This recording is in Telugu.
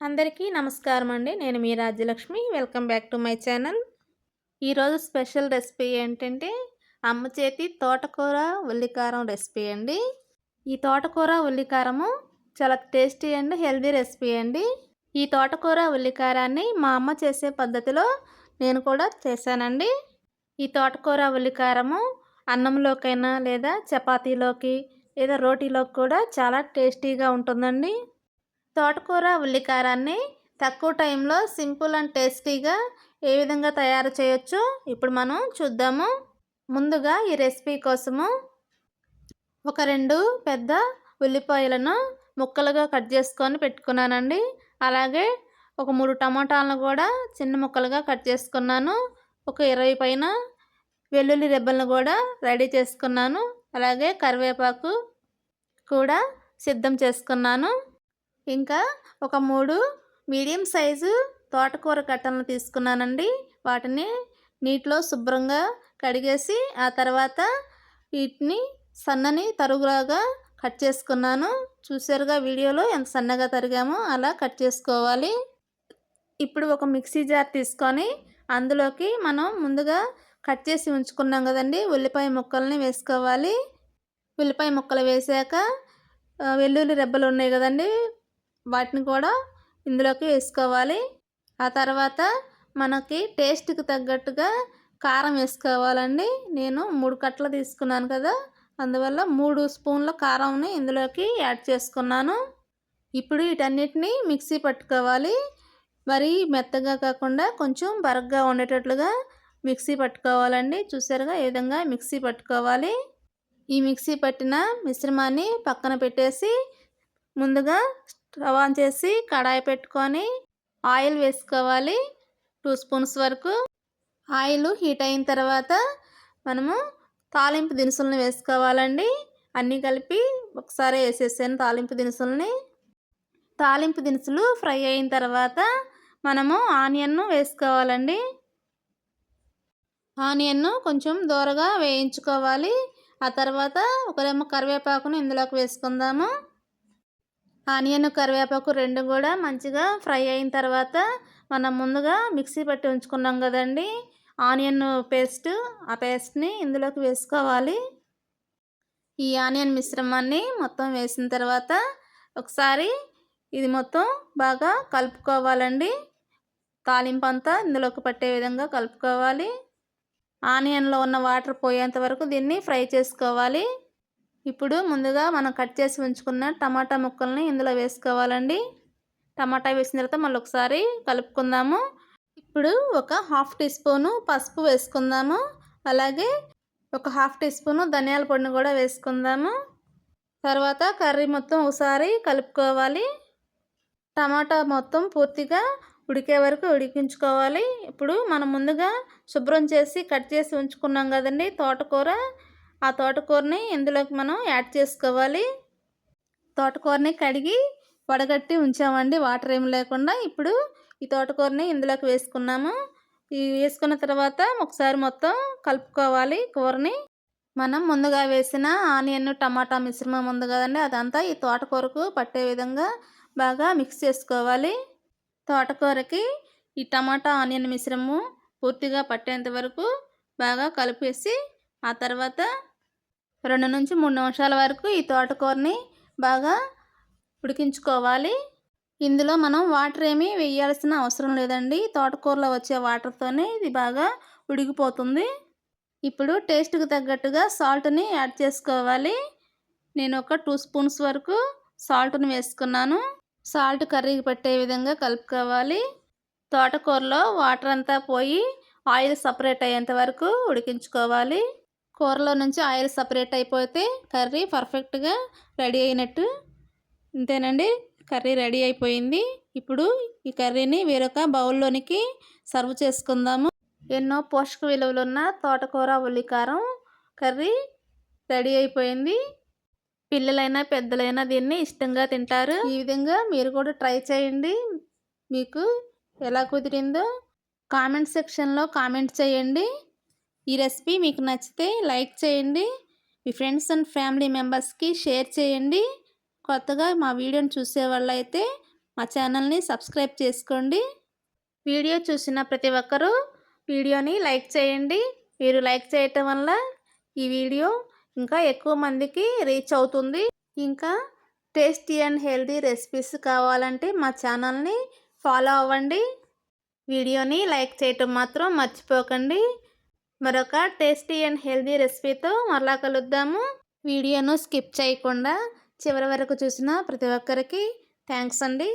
అందరికీ నమస్కారం అండి నేను మీ Rajyalakshmi. Welcome back to my channel. ఈరోజు స్పెషల్ రెసిపీ ఏంటంటే అమ్మ చేతి తోటకూర ఉల్లికారం రెసిపీ అండి. ఈ తోటకూర ఉల్లికారము చాలా టేస్టీ అండ్ హెల్దీ రెసిపీ అండి. ఈ తోటకూర ఉల్లికారాన్ని మా అమ్మ చేసే పద్ధతిలో నేను కూడా చేశానండి. ఈ తోటకూర ఉల్లికారము అన్నంలోకైనా లేదా చపాతీలోకి లేదా రోటీలోకి కూడా చాలా టేస్టీగా ఉంటుందండి. తోటకూర ఉల్లికారాన్ని తక్కువ టైంలో సింపుల్ అండ్ టేస్టీగా ఏ విధంగా తయారు చేయొచ్చు ఇప్పుడు మనం చూద్దాము. ముందుగా ఈ రెసిపీ కోసము ఒక రెండు పెద్ద ఉల్లిపాయలను ముక్కలుగా కట్ చేసుకొని పెట్టుకున్నానండి. అలాగే ఒక మూడు టమాటాలను కూడా చిన్న ముక్కలుగా కట్ చేసుకున్నాను. ఒక ఇరవై పైన వెల్లుల్లి రెబ్బలను కూడా రెడీ చేసుకున్నాను. అలాగే కరివేపాకు కూడా సిద్ధం చేసుకున్నాను. ఇంకా ఒక మూడు మీడియం సైజు తోటకూర కట్టలను తీసుకున్నానండి. వాటిని నీటిలో శుభ్రంగా కడిగేసి ఆ తర్వాత వీటిని సన్నని తరుగులాగా కట్ చేసుకున్నాను. చూసారుగా వీడియోలో ఎంత సన్నగా తరిగామో అలా కట్ చేసుకోవాలి. ఇప్పుడు ఒక మిక్సీ జార్ తీసుకొని అందులోకి మనం ముందుగా కట్ చేసి ఉంచుకున్నాం కదండి. ఉల్లిపాయ ముక్కల్ని వేసుకోవాలి. ఉల్లిపాయ ముక్కలు వేసాక వెల్లుల్లి రెబ్బలు ఉన్నాయి కదండి. వాటిని కూడా ఇందులోకి వేసుకోవాలి. ఆ తర్వాత మనకి టేస్ట్కి తగ్గట్టుగా కారం వేసుకోవాలండి. నేను మూడు కట్టలు తీసుకున్నాను కదా అందువల్ల మూడు స్పూన్ల కారంని ఇందులోకి యాడ్ చేసుకున్నాను. ఇప్పుడు వీటన్నిటిని మిక్సీ పట్టుకోవాలి. మరి మెత్తగా కాకుండా కొంచెం బరగ్గా ఉండేటట్లుగా మిక్సీ పట్టుకోవాలండి. చూసారుగా ఈ విధంగా మిక్సీ పట్టుకోవాలి. ఈ మిక్సీ పట్టిన మిశ్రమాన్ని పక్కన పెట్టేసి ముందుగా స్టవ్ ఆన్ చేసి కడాయి పెట్టుకొని ఆయిల్ వేసుకోవాలి. టూ స్పూన్స్ వరకు ఆయిల్ హీట్ అయిన తర్వాత మనము తాలింపు దినుసులను వేసుకోవాలండి. అన్నీ కలిపి ఒకసారి వేసేసాను తాలింపు దినుసులని. తాలింపు దినుసులు ఫ్రై అయిన తర్వాత మనము ఆనియన్ను వేసుకోవాలండి. ఆనియన్ను కొంచెం దూరగా వేయించుకోవాలి. ఆ తర్వాత ఒక రెమ్మ కరివేపాకును ఇందులోకి వేసుకుందాము. ఆనియన్ కరివేపాకు రెండు కూడా మంచిగా ఫ్రై అయిన తర్వాత మనం ముందుగా మిక్సీ పట్టి ఉంచుకున్నాం కదండి. ఆనియన్ పేస్ట్ ఆ పేస్ట్ని ఇందులోకి వేసుకోవాలి. ఈ ఆనియన్ మిశ్రమాన్ని మొత్తం వేసిన తర్వాత ఒకసారి ఇది మొత్తం బాగా కలుపుకోవాలండి. తాలింపు అంతా ఇందులోకి పట్టే విధంగా కలుపుకోవాలి. ఆనియన్లో ఉన్న వాటర్ పోయేంత వరకు దీన్ని ఫ్రై చేసుకోవాలి. ఇప్పుడు ముందుగా మనం కట్ చేసి ఉంచుకున్న టమాటా ముక్కల్ని ఇందులో వేసుకోవాలండి. టమాటా వేసిన తర్వాత మళ్ళీ ఒకసారి కలుపుకుందాము. ఇప్పుడు ఒక హాఫ్ టీ స్పూను పసుపు వేసుకుందాము. అలాగే ఒక హాఫ్ టీ స్పూను ధనియాల పొడిని కూడా వేసుకుందాము. తర్వాత కర్రీ మొత్తం ఒకసారి కలుపుకోవాలి. టమాటా మొత్తం పూర్తిగా ఉడికే వరకు ఉడికించుకోవాలి. ఇప్పుడు మనం ముందుగా శుభ్రం చేసి కట్ చేసి ఉంచుకున్నాం కదండి తోటకూర. ఆ తోటకూరని ఇందులోకి మనం యాడ్ చేసుకోవాలి. తోటకూరని కడిగి వడగట్టి ఉంచామండి. వాటర్ ఏమి లేకుండా ఇప్పుడు ఈ తోటకూరని ఇందులోకి వేసుకున్నాము. ఈ వేసుకున్న తర్వాత ఒకసారి మొత్తం కలుపుకోవాలి కూరని. మనం ముందుగా వేసిన ఆనియన్ టమాటా మిశ్రమం ఉంది కదండి అదంతా ఈ తోటకూరకు పట్టే విధంగా బాగా మిక్స్ చేసుకోవాలి. తోటకూరకి ఈ టమాటా ఆనియన్ మిశ్రమం పూర్తిగా పట్టేంత వరకు బాగా కలిపేసి ఆ తర్వాత రెండు నుంచి మూడు నిమిషాల వరకు ఈ తోటకూరని బాగా ఉడికించుకోవాలి. ఇందులో మనం వాటర్ ఏమీ వేయాల్సిన అవసరం లేదండి. తోటకూరలో వచ్చే వాటర్తోనే ఇది బాగా ఉడికిపోతుంది. ఇప్పుడు టేస్ట్కి తగ్గట్టుగా సాల్ట్ని యాడ్ చేసుకోవాలి. నేను ఒక టూ స్పూన్స్ వరకు సాల్ట్ని వేసుకున్నాను. సాల్ట్ కర్రీకి పట్టే విధంగా కలుపుకోవాలి. తోటకూరలో వాటర్ అంతా పోయి ఆయిల్ సపరేట్ అయ్యేంత వరకు ఉడికించుకోవాలి. కూరలో నుంచి ఆయిల్ సపరేట్ అయిపోతే కర్రీ పర్ఫెక్ట్గా రెడీ అయినట్టు. అంతేనండి కర్రీ రెడీ అయిపోయింది. ఇప్పుడు ఈ కర్రీని వేరొక బౌల్లోనికి సర్వ్ చేసుకుందాము. ఎన్నో పోషక విలువలు ఉన్న తోటకూర ఉల్లికారం కర్రీ రెడీ అయిపోయింది. పిల్లలైనా పెద్దలైనా దీన్ని ఇష్టంగా తింటారు. ఈ విధంగా మీరు కూడా ట్రై చేయండి. మీకు ఎలా కుదిరిందో కామెంట్ సెక్షన్లో కామెంట్ చేయండి. ఈ రెసిపీ మీకు నచ్చితే లైక్ చేయండి మీ ఫ్రెండ్స్ అండ్ ఫ్యామిలీ మెంబర్స్కి షేర్ చేయండి. కొత్తగా మా వీడియోని చూసే వాళ్ళైతే మా ఛానల్ని సబ్స్క్రైబ్ చేసుకోండి. వీడియో చూసిన ప్రతి ఒక్కరూ వీడియోని లైక్ చేయండి. మీరు లైక్ చేయటం వల్ల ఈ వీడియో ఇంకా ఎక్కువ మందికి రీచ్ అవుతుంది. ఇంకా టేస్టీ అండ్ హెల్తీ రెసిపీస్ కావాలంటే మా ఛానల్ని ఫాలో అవ్వండి. వీడియోని లైక్ చేయటం మాత్రం మర్చిపోకండి. మరొక టేస్టీ అండ్ హెల్దీ రెసిపీతో మరలా కలుద్దాము. వీడియోను స్కిప్ చేయకుండా చివరి వరకు చూసిన ప్రతి ఒక్కరికి థ్యాంక్స్ అండి.